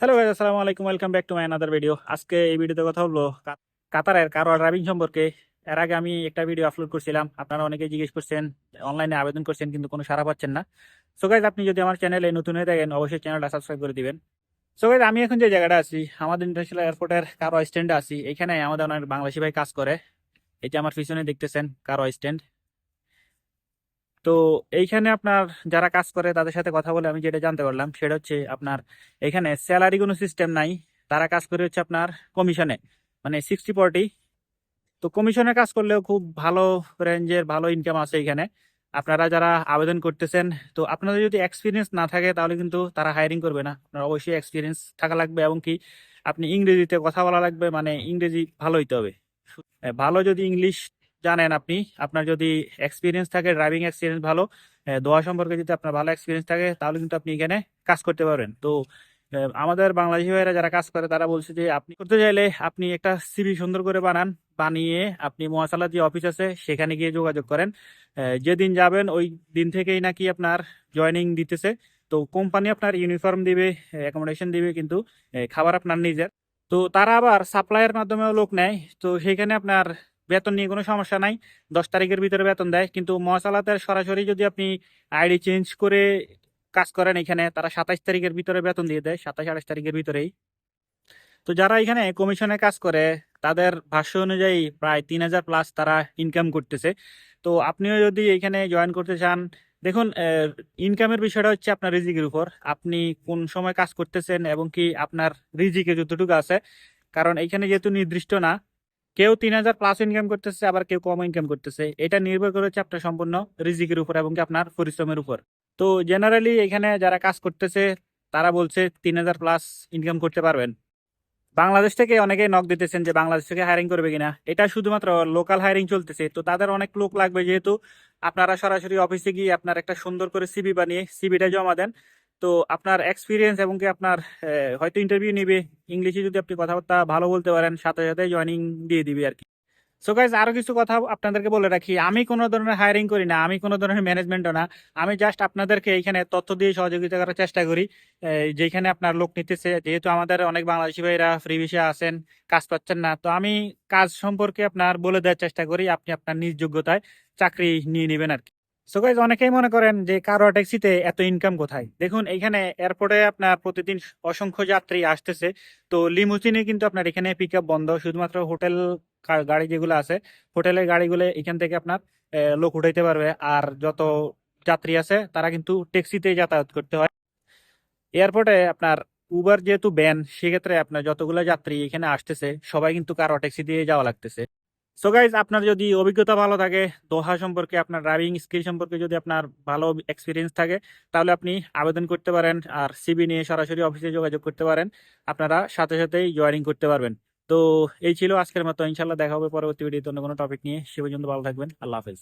Hello ভাই আসসালামু আলাইকুম welcome back to my another video আজকে এই ভিডিওতে কথা হলো কাতারের কারোয়ার ড্রাইভিং সম্পর্কে। এর আগে আমি একটা ভিডিও আপলোড করছিলাম, আপনারা অনেকে জিজ্ঞেস করছেন অনলাইনে আবেদন করছেন, কিন্তু কোনো সাড়া পাচ্ছেন না। সো গাইজ আপনি যদি আমার চ্যানেলে নতুন হয়ে থাকেন, অবশ্যই চ্যানেলটা সাবস্ক্রাইব করে দিবেন। সো গাইজ আমি এখন যে জায়গাটা আছি, আমাদের ইন্টারন্যাশনাল এয়ারপোর্টের কারও স্ট্যান্ডে আছি। এখানে আমাদের অনেক বাংলাদেশি ভাই কাজ করে। যে আমার পিছনে দেখতেছেন কারও স্ট্যান্ড তো এইখানে আপনার যারা কাজ করে তাদের সাথে কথা বলে আমি যেটা জানতে পারলাম সেটা হচ্ছে আপনার এখানে স্যালারি কোনো সিস্টেম নাই, তারা কাজ করে হচ্ছে আপনার কমিশনে মানে সিক্সটি ফর্টি তো কমিশনে কাজ করলেও খুব ভালো রেঞ্জের ভালো ইনকাম আছে এখানে। আপনারা যারা আবেদন করতেছেন, তো আপনাদের যদি এক্সপিরিয়েন্স না থাকে তাহলে কিন্তু তারা হায়ারিং করবে না। আপনার অবশ্যই এক্সপিরিয়েন্স থাকা লাগবে এবং কি আপনি ইংরেজিতে কথা বলা লাগবে মানে ইংরেজি ভালো হইতে হবে। ভালো যদি ইংলিশ জানেন আপনি, আপনার যদি এক্সপিরিয়েন্স থাকে ড্রাইভিং এক্সপিরিয়েন্স ভালো দোয়া সম্পর্কে যদি আপনার ভালো এক্সপিরিয়েন্স থাকে, তাহলে কিন্তু আপনি এখানে কাজ করতে পারবেন। তো আমাদের বাংলাদেশি ভাইয়েরা যারা কাজ করে, তারা বলছে যে, আপনি করতে চাইলে আপনি একটা সিভি সুন্দর করে বানান, বানিয়ে আপনি মহাসালা যে অফিস আছে, সেখানে গিয়ে যোগাযোগ করেন। যেদিন যাবেন, ওই দিন থেকেই নাকি আপনার জয়নিং দিতেছে। তো কোম্পানি আপনার ইউনিফর্ম দিবে অ্যাকোমোডেশন দিবে কিন্তু খাবার আপনার নিজের। তো, তারা আবার সাপ্লাইয়ের মাধ্যমেও লোক নেয়। তো, সেখানে আপনার বেতন নিয়ে কোনো সমস্যা নাই। দশ তারিখের ভিতরে বেতন দেয়। কিন্তু মহাসালাতে সরাসরি যদি আপনি আইডি চেঞ্জ করে কাজ করেন এখানে, তারা সাতাইশ তারিখের ভিতরে বেতন দিয়ে দেয় সাতাশ আঠাশ তারিখের ভিতরেই। তো যারা এখানে কমিশনে কাজ করে, তাদের ভাষ্য অনুযায়ী প্রায় তিন হাজার প্লাস তারা ইনকাম করতেছে। তো আপনিও যদি এখানে জয়েন করতে চান, দেখুন ইনকামের বিষয়টা হচ্ছে আপনার রিজিকের উপর। আপনি কোন সময় কাজ করতেছেন এবং কি আপনার রিজিকে যতটুকু আছে। কারণ এখানে যেহেতু নির্দিষ্ট না কেউ তিন হাজার প্লাস ইনকাম করতেছে, আবার কেউ কম ইনকাম করতেছে। এটা নির্ভর করে হচ্ছে আপনার সম্পূর্ণ রিজিকের উপর এবং আপনার পরিশ্রমের উপর। তো জেনারেলি এখানে যারা কাজ করতেছে, তারা বলছে তিন হাজার প্লাস ইনকাম করতে পারবেন। বাংলাদেশ থেকে অনেকেই নক দিতেছেন যে বাংলাদেশ থেকে হায়ারিং করবে কিনা। এটা শুধুমাত্র লোকাল হায়ারিং চলতেছে। তো তাদের অনেক লোক লাগবে যেহেতু আপনারা সরাসরি অফিসে গিয়ে আপনার একটা সুন্দর করে সিবি বানিয়ে সিবিটা জমা দেন। তো আপনার এক্সপিরিয়েন্স এবং কি আপনার হয়তো ইন্টারভিউ নিবে। ইংলিশে যদি আপনি কথাবার্তা ভালো বলতে পারেন, সাথে সাথে জয়নিং দিয়ে দিবে আর কি। সো গাইজ আরও কিছু কথা আপনাদেরকে বলে রাখি। আমি কোনো ধরনের হায়ারিং করি না, আমি কোনো ধরনের ম্যানেজমেন্টও না। আমি জাস্ট আপনাদেরকে এখানে তথ্য দিয়ে সহযোগিতা করার চেষ্টা করি। যেখানে আপনার লোক নিতেছে, যেহেতু আমাদের অনেক বাংলাদেশি ভাইরা ফ্রি ভিসা আছেন, কাজ পাচ্ছেন না, তো আমি কাজ সম্পর্কে আপনার বলে দেওয়ার চেষ্টা করি। আপনি আপনার নিজ যোগ্যতায় চাকরি নিয়ে নেবেন আর কি। সো গাইজ অনেকেই মনে করেন যে কারও ট্যাক্সিতে এত ইনকাম কোথায়? দেখুন এখানে এয়ারপোর্টে আপনার প্রতিদিন অসংখ্য যাত্রী আসতেছে। তো লিমুজিনে কিন্তু আপনার এখানে পিক আপ বন্ধ। শুধুমাত্র হোটেল গাড়ি যেগুলো আছে হোটেলের গাড়িগুলো এখান থেকে আপনার লোক উঠাইতে পারবে। আর যত যাত্রী আছে, তারা কিন্তু ট্যাক্সিতে যাতায়াত করতে হয়। এয়ারপোর্টে আপনার উবার যেহেতু ব্যান সেক্ষেত্রে আপনার যতগুলো যাত্রী এখানে আসতেছে, সবাই কিন্তু কারও ট্যাক্সি দিয়ে যাওয়া লাগতেছে। সো গাইজ আপনার যদি অভিজ্ঞতা ভালো থাকে, দোহা সম্পর্কে, আপনার ড্রাইভিং স্কিল সম্পর্কে যদি আপনার ভালো এক্সপিরিয়েন্স থাকে, তাহলে আপনি আবেদন করতে পারেন আর সিবি নিয়ে সরাসরি অফিসে যোগাযোগ করতে পারেন। আপনারা সাথে সাথেই জয়েনিং করতে পারবেন। তো এই ছিল আজকের মতো। ইনশাল্লাহ দেখা হবে পরবর্তী ভিডিওতে অন্য কোনো টপিক নিয়ে। সে পর্যন্ত ভালো থাকবেন। আল্লাহ হাফেজ।